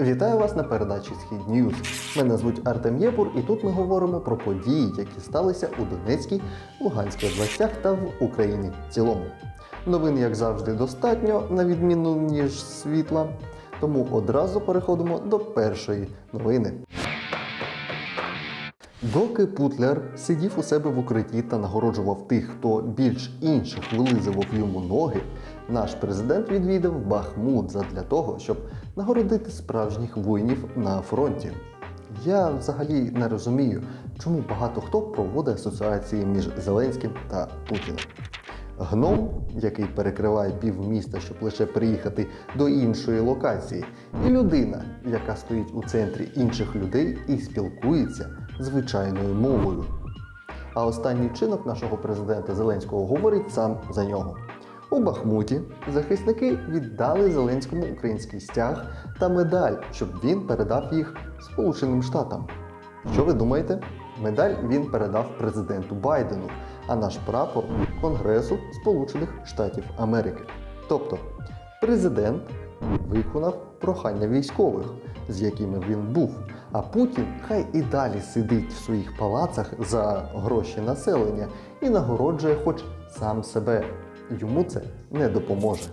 Вітаю вас на передачі Схід Ньюз. Мене звуть Артем Єпур, і тут ми говоримо про події, які сталися у Донецькій, Луганській областях та в Україні в цілому. Новин, як завжди, достатньо, на відміну ніж світла. Тому одразу переходимо до першої новини. Доки Путлер сидів у себе в укритті та нагороджував тих, хто більш інших вилизував йому ноги, наш президент відвідав Бахмут задля того, щоб нагородити справжніх воїнів на фронті. Я взагалі не розумію, чому багато хто проводить асоціації між Зеленським та Путіним. Гном, який перекриває півміста, щоб лише приїхати до іншої локації, і людина, яка стоїть у центрі інших людей і спілкується звичайною мовою. А останній вчинок нашого президента Зеленського говорить сам за нього. У Бахмуті захисники віддали Зеленському український стяг та медаль, щоб він передав їх Сполученим Штатам. Що ви думаєте? Медаль він передав президенту Байдену, а наш прапор Конгресу Сполучених Штатів Америки. Тобто, президент виконав прохання військових, з якими він був. А Путін хай і далі сидить в своїх палацах за гроші населення і нагороджує хоч сам себе. Йому це не допоможе.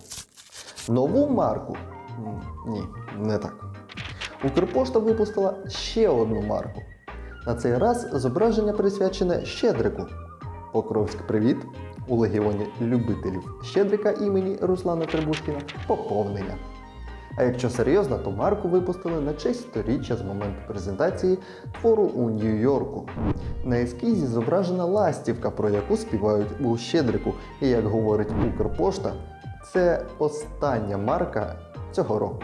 Нову марку? Ні, не так. Укрпошта випустила ще одну марку. На цей раз зображення присвячене Щедрику. Покровськ, привіт! У легіоні любителів Щедрика імені Руслана Требушкіна поповнення. А якщо серйозно, то марку випустили на честь сторіччя з моменту презентації твору у Нью-Йорку. На ескізі зображена ластівка, про яку співають у Щедрику, і як говорить Укрпошта, це остання марка цього року.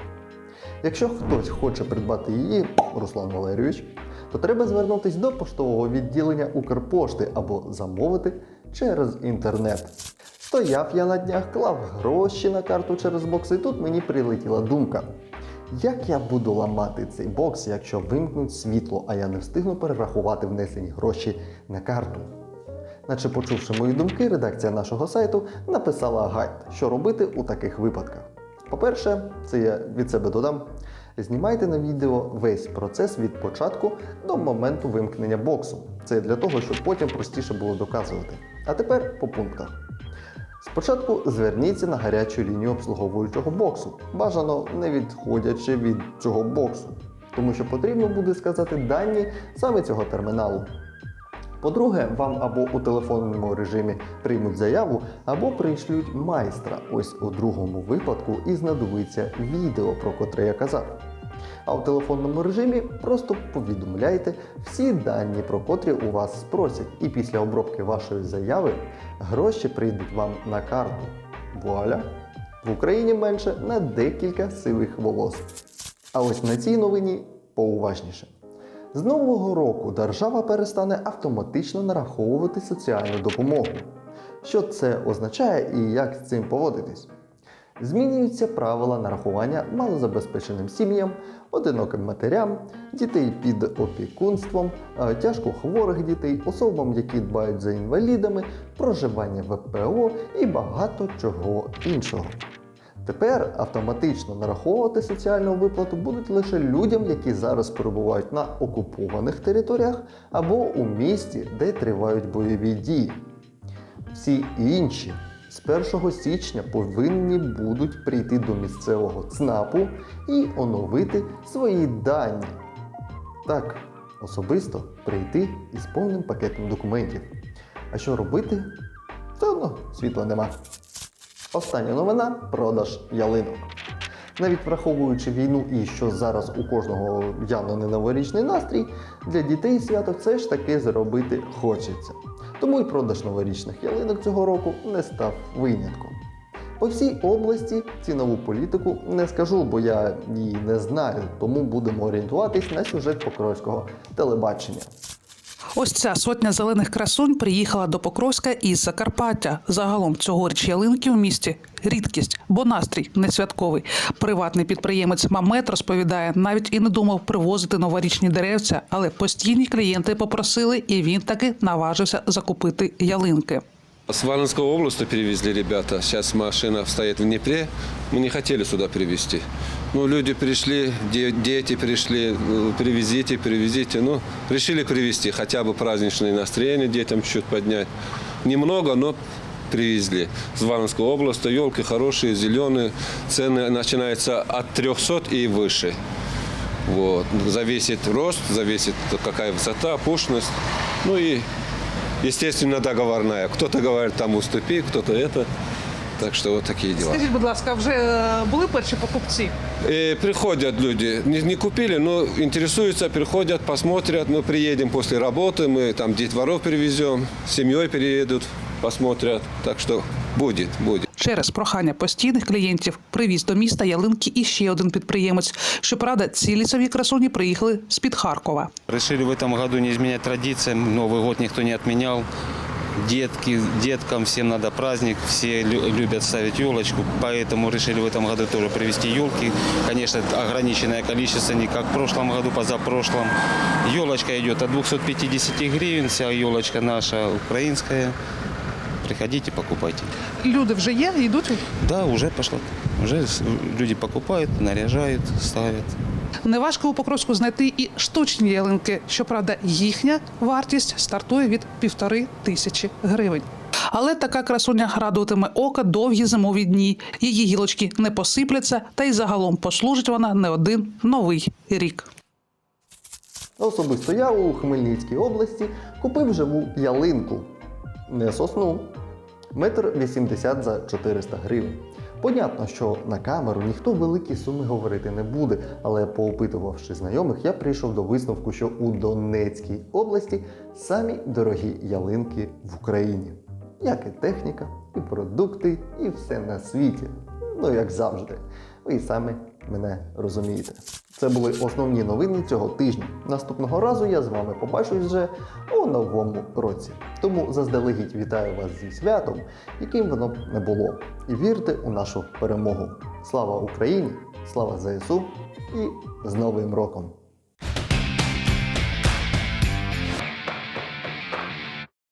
Якщо хтось хоче придбати її, Руслан Валерійович, то треба звернутися до поштового відділення Укрпошти або замовити через інтернет. Стояв я на днях, клав гроші на карту через бокс, і тут мені прилетіла думка. Як я буду ламати цей бокс, якщо вимкнуть світло, а я не встигну перерахувати внесені гроші на карту? Наче почувши мої думки, редакція нашого сайту написала гайд, що робити у таких випадках. По-перше, це я від себе додам. Знімайте на відео весь процес від початку до моменту вимкнення боксу. Це для того, щоб потім простіше було доказувати. А тепер по пунктах. Спочатку зверніться на гарячу лінію обслуговуючого боксу, бажано не відходячи від цього боксу, тому що потрібно буде сказати дані саме цього терміналу. По-друге, вам або у телефонному режимі приймуть заяву, або прийшлють майстра. Ось у другому випадку і знадобиться відео, про котре я казав. А у телефонному режимі просто повідомляйте всі дані, про котрі у вас спросять, і після обробки вашої заяви гроші прийдуть вам на карту. Вуаля! В Україні менше на декілька сивих волос. А ось на цій новині поуважніше. З нового року держава перестане автоматично нараховувати соціальну допомогу. Що це означає і як з цим поводитись? Змінюються правила нарахування малозабезпеченим сім'ям, одиноким матерям, дітей під опікунством, е, тяжкохворих дітей, особам, які дбають за інвалідами, проживання ВПО і багато чого іншого. Тепер автоматично нараховувати соціальну виплату будуть лише людям, які зараз перебувають на окупованих територіях або у місті, де тривають бойові дії. Всі інші з 1 січня повинні будуть прийти до місцевого ЦНАПу і оновити свої дані. Так, особисто прийти із повним пакетом документів. А що робити? Все одно світла нема. Остання новина продаж ялинок. Навіть враховуючи війну і що зараз у кожного явно не новорічний настрій, для дітей свято все ж таки зробити хочеться. Тому і продаж новорічних ялинок цього року не став винятком. По всій області цінову політику не скажу, бо я її не знаю, тому будемо орієнтуватись на сюжет покровського телебачення. Ось ця сотня зелених красунь приїхала до Покровська із Закарпаття. Загалом цьогоріч ялинки в місті рідкість, бо настрій не святковий. Приватний підприємець Мамет розповідає, навіть і не думав привозити новорічні деревця, але постійні клієнти попросили, і він таки наважився закупити ялинки. С Валенской области перевезли ребята. Сейчас машина стоит в Днепре. Мы не хотели сюда привезти. Ну, люди пришли, де- дети пришли, ну, привезите, привезите. Ну, решили привезти, хотя бы праздничное настроение детям чуть поднять. Немного, но привезли. С Варнской области елки хорошие, зеленые. Цены начинаются от 300 и выше. Вот. Зависит рост, зависит какая высота, пушность. Ну и, естественно, договорная. Кто-то говорит, там уступи, кто-то это. Так что вот такие дела. Скажіть, будь ласка, вже е, були перші покупці? И приходят люди, не, не купили, но интересуются, приходят, посмотрят. Мы приедем после работы, мы там детворов привезем, с семьей переедут, посмотрят. Так что будет, будет. Через прохання постійних клієнтів привіз до міста ялинки і ще один підприємець. Щоправда, ці лісові красуні приїхали з-під Харкова. Решили в этом году не изменять традициям. Новый год никто не отменял. Детки, деткам всем надо праздник, все лю- любят ставить елочку, поэтому решили в этом году тоже привезти елки. Конечно, ограниченное количество, не как в прошлом году, позапрошлом. Елочка идет от 250 гривен, вся елочка наша украинская. Приходите, покупайте. Люди вже є, йдуть. Да, уже пошла. Уже люди покупают, наряжают, ставят. Неважко у Покровську знайти і штучні ялинки. Щоправда, їхня вартість стартує від півтори тисячі гривень. Але така красуня радуватиме ока довгі зимові дні. Її гілочки не посипляться, та й загалом послужить вона не один новий рік. Особисто я у Хмельницькій області купив живу ялинку. Не сосну. Метр 80 за 400 гривень. Понятно, що на камеру ніхто великі суми говорити не буде, але поопитувавши знайомих, я прийшов до висновку, що у Донецькій області самі дорогі ялинки в Україні. Як і техніка, і продукти, і все на світі. Ну, як завжди. Ви самі мене розумієте. Це були основні новини цього тижня. Наступного разу я з вами побачусь вже у новому році. Тому заздалегідь вітаю вас зі святом, яким воно б не було. І вірте у нашу перемогу. Слава Україні! Слава ЗСУ і з Новим роком!